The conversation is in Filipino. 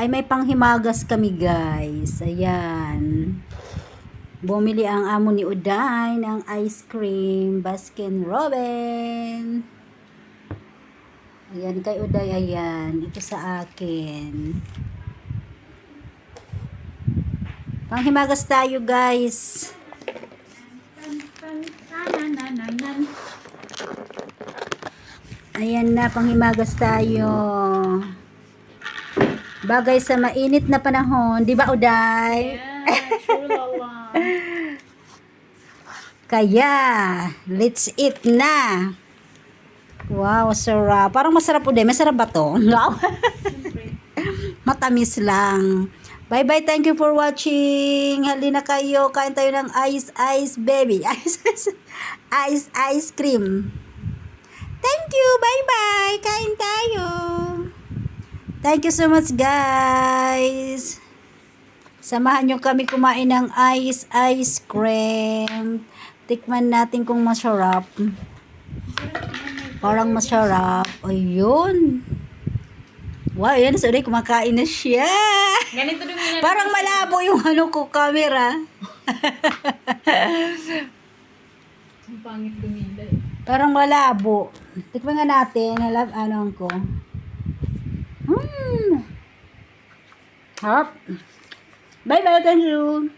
ay may panghimagas kami guys. Ayan. Bumili ang amo ni Uday ng ice cream, Baskin Robin. Ayan, kay Uday, ayan. Ito sa akin. Panghimagas tayo, guys. Ayan na, panghimagas tayo. Bagay sa mainit na panahon. Di ba, Uday? Kaya, let's eat na. Wow, sarap. Parang masarap din. Masarap ba to? No? Matamis lang. Bye-bye. Thank you for watching. Halina kayo. Kain tayo ng ice, ice, baby. Ice, ice, ice, ice cream. Thank you. Bye-bye. Kain tayo. Thank you so much, guys. Samahan nyo kami kumain ng ice, ice cream. Tikman natin kung masarap. Parang masarap. Ayun. Wow, yan. So, kumakain na siya. Ganito din yung Parang malabo yung ano ko, camera. Ang pangit dumila eh. Parang malabo. Tikman nga natin. Alam, ano ko. Hmm. Harap. Bye-bye. Thank you.